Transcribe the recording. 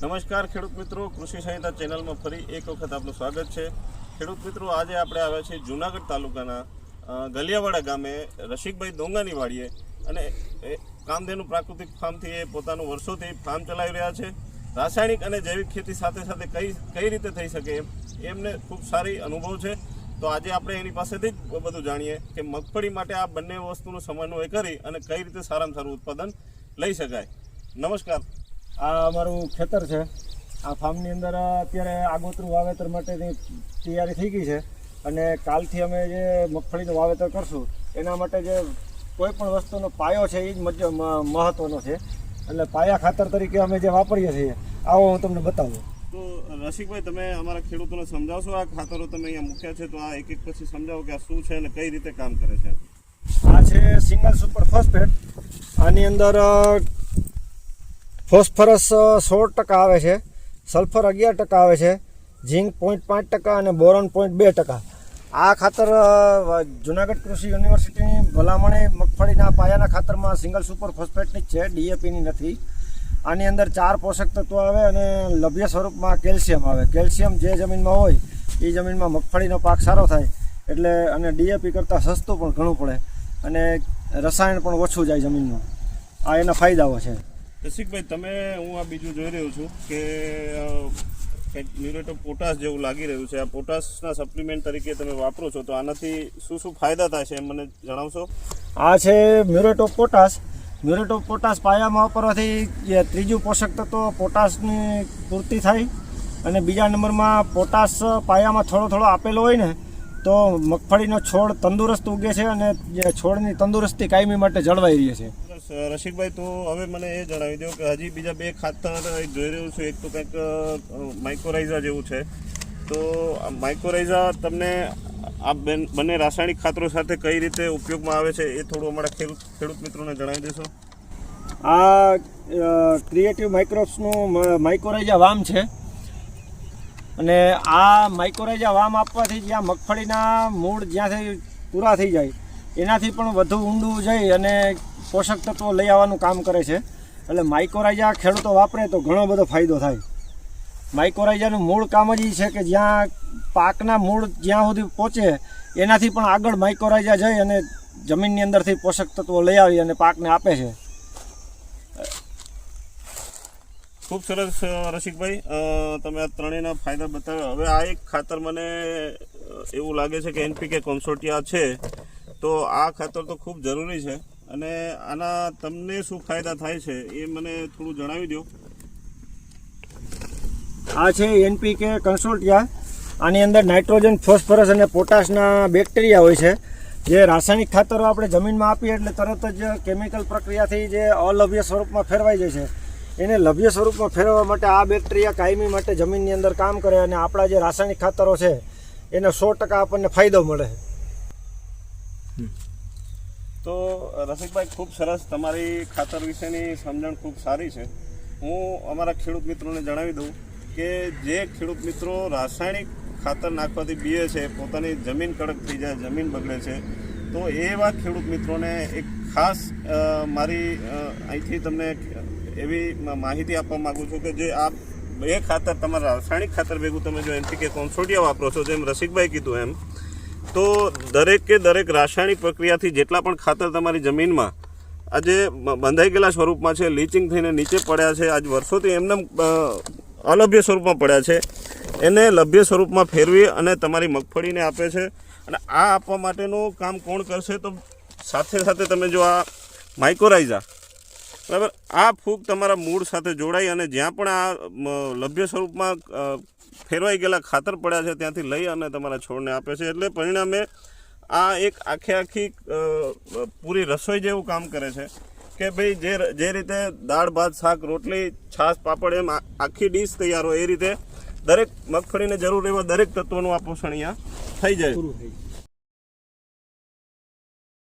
નમસ્કાર ખેડૂત મિત્રો, કૃષિ સંહિતા ચેનલમાં ફરી એક વખત આપનું સ્વાગત છે. ખેડૂત મિત્રો, આજે આપણે આવ્યા છીએ જુનાગઢ તાલુકાના ગલિયાવાડા ગામે રસિકભાઈ દોંગાની વાડીએ અને કામધેનુ પ્રાકૃતિક ફાર્મથી એ પોતાનું વર્ષોથી ફાર્મ ચલાવી રહ્યા છે. રાસાયણિક અને જૈવિક ખેતી સાથે સાથે કઈ કઈ રીતે થઈ શકે એમ, એમને ખૂબ સારી અનુભવ છે. તો આજે આપણે એની પાસેથી જ બધું જાણીએ કે મગફળી માટે આ બંને વસ્તુનો સમન્વય કરી અને કઈ રીતે સારામાં સારું ઉત્પાદન લઈ શકાય. નમસ્કાર. આ અમારું ખેતર છે. આ ફાર્મની અંદર અત્યારે આગોતરું વાવેતર માટેની તૈયારી થઈ ગઈ છે અને કાલથી અમે જે મગફળીનું વાવેતર કરશું એના માટે જે કોઈ પણ વસ્તુનો પાયો છે એ જ મજ- મ- મહત્વનો છે. એટલે પાયા ખાતર તરીકે અમે જે વાપરીએ છીએ આવો હું તમને બતાવું. તો રસિકભાઈ તમે અમારા ખેડૂતોને સમજાવશો? આ ખાતરો તમે અહીંયા મૂક્યા છે તો આ એક એક પછી સમજાવો કે આ શું છે અને કઈ રીતે કામ કરે છે? આ છે સિંગલ સુપર ફોસ્ફેટ. આની અંદર ફોસ્ફરસ સોળ ટકા આવે છે. સલ્ફર અગિયાર ટકા આવે છે. ઝીંક પોઈન્ટ પાંચ ટકા અને બોરોન પોઈન્ટ બે ટકા. આ ખાતર જુનાગઢ કૃષિ યુનિવર્સિટીની ભલામણે મગફળીના પાયાના ખાતરમાં સિંગલ સુપર ફોસ્ફેટની જ છે ડીએપીની નથી. આની અંદર ચાર પોષક તત્વો આવે અને લભ્ય સ્વરૂપમાં કેલ્શિયમ આવે. કેલ્શિયમ જે જમીનમાં હોય એ જમીનમાં મગફળીનો પાક સારો થાય એટલે અને ડીએપી કરતાં સસ્તું પણ ઘણું પડે અને રસાયણ પણ ઓછું જાય જમીનમાં. આ એના ફાયદાઓ છે. રસિકભાઈ, તમે, હું આ બીજું જોઈ રહ્યો છું કે કંઈક મ્યુરેટ ઓફ પોટાશ જેવું લાગી રહ્યું છે. આ પોટાશના સપ્લિમેન્ટ તરીકે તમે વાપરો છો, તો આનાથી શું શું ફાયદા થાય છે મને જણાવશો? આ છે muriate of potash. Muriate of potash પાયામાં વાપરવાથી ત્રીજું પોષક તત્વ પોટાશની પૂર્તિ થાય અને બીજા નંબરમાં પોટાશ પાયામાં થોડો થોડો આપેલો હોય ને, તો મગફળીનો છોડ તંદુરસ્ત ઉગે છે અને છોડની તંદુરસ્તી કાયમી માટે જળવાઈ રહી છે. સરસ, રસિકભાઈ તો હવે મને એ જણાવી દો કે હજી બીજા બે ખાતર જોઈ રહ્યો છું. એક તો કંઈક માઇક્રોરાઇઝા જેવું છે. તો માઇક્રોરાઇઝા તમને આ બેન- બંને રાસાયણિક ખાતરો સાથે કઈ રીતે ઉપયોગમાં આવે છે એ થોડું અમારા ખેડૂત ખેડૂત મિત્રોને જણાવી દેશો. આ ક્રિએટિવ માઇક્રોબ્સનું માઇક્રોરાઇઝા વામ છે. અને આ માઇક્રોરાઇઝા વામ આપવાથી જ્યાં મગફળીના મૂળ જ્યાંથી પૂરા થઈ જાય એનાથી પણ વધુ ઊંડું જઈ અને પોષક તત્વો લઈ આવવાનું કામ કરે છે. એટલે માઇકોરાઇઝા ખેડૂતો વાપરે તો ઘણો બધો ફાયદો થાય. માઇકોરાઇઝાનું મૂળ કામ જ એ છે કે જ્યાં પાકના મૂળ જ્યાં સુધી પહોંચે, એનાથી પણ આગળ માઇકોરાઇઝા જઈ અને જમીનની અંદરથી પોષક તત્વો લઈ આવી અને પાકને આપે છે. ખૂબ સરસ રસિકભાઈ. તમે આ ત્રણેયના ફાયદા બતાવ્યા. હવે આ એક ખાતર મને એવું લાગે છે કે એનપીકે કોન્સોર્ટિયા છે. તો આ ખાતર તો ખૂબ જરૂરી છે. અને આના તમને શું ફાયદા થાય છે એ મને થોડું જણાવી દો આ છે એનપીકે કન્સોલ્ટિયા આની અંદર નાઇટ્રોજન ફોસ્ફરસ અને પોટાશના બેક્ટેરિયા હોય છે. જે રાસાયણિક ખાતરો આપણે જમીનમાં આપીએ એટલે તરત જ કેમિકલ પ્રક્રિયાથી જે અલભ્ય સ્વરૂપમાં ફેરવાઈ જાય છે. એને લભ્ય સ્વરૂપમાં ફેરવવા માટે આ બેક્ટેરિયા કાયમી માટે જમીનની અંદર કામ કરે અને આપણા જે રાસાયણિક ખાતરો છે એને સો ટકા આપણને ફાયદો મળે. તો રસિકભાઈ, ખૂબ સરસ તમારી ખાતર વિશેની સમજણ ખૂબ સારી છે. હું અમારા ખેડૂત મિત્રોને જણાવી દઉં કે જે ખેડૂત મિત્રો રાસાયણિક ખાતર નાખવાથી બીએ છે, પોતાની જમીન કડક થઈ જાય, જમીન બગડે છે, તો એવા ખેડૂત મિત્રોને એક ખાસ મારી અહીંથી તમને એવી માહિતી આપવા માગું છું કે જે આ બે ખાતર, તમારા રાસાયણિક ખાતર ભેગું તમે જો એનપીકે કોન્સોડિયા વાપરો છો, જેમ રસિકભાઈ કીધું એમ તો દરેક દરેક રાસાયણિક પ્રક્રિયાથી જેટલા પણ ખાતર તમારી જમીનમાં આજે બંધાઈ ગયેલા સ્વરૂપમાં છે લીચિંગ થઈને નીચે પડ્યા છે, આજ વર્ષોથી એમને અલભ્ય સ્વરૂપમાં પડ્યા છે. એને લભ્ય સ્વરૂપમાં ફેરવી અને તમારી મગફળીને આપે છે. અને આ આપવા માટેનું કામ કોણ કરશે તો સાથે સાથે તમે જો આ માઇક્રોરાઇઝા બરાબર? આ ફૂગ તમારા મૂળ સાથે જોડાઈ અને જ્યાં પણ આ લભ્ય સ્વરૂપમાં ફેરવાઈ ગયેલા ખાતર પડ્યા છે ત્યાંથી લઈ અને તમારા છોડને આપે છે. એટલે પરિણામે આ એક આખે આખી પૂરી રસોઈ જેવું કામ કરે છે કે ભાઈ જે જે રીતે દાળ, ભાત, શાક, રોટલી, છાશ, પાપડ એમ આખી ડીશ તૈયાર હોય એ રીતે દરેક મગફળીને જરૂર એવા દરેક તત્વોનું આ પોષણ અહીંયા થઈ જાય.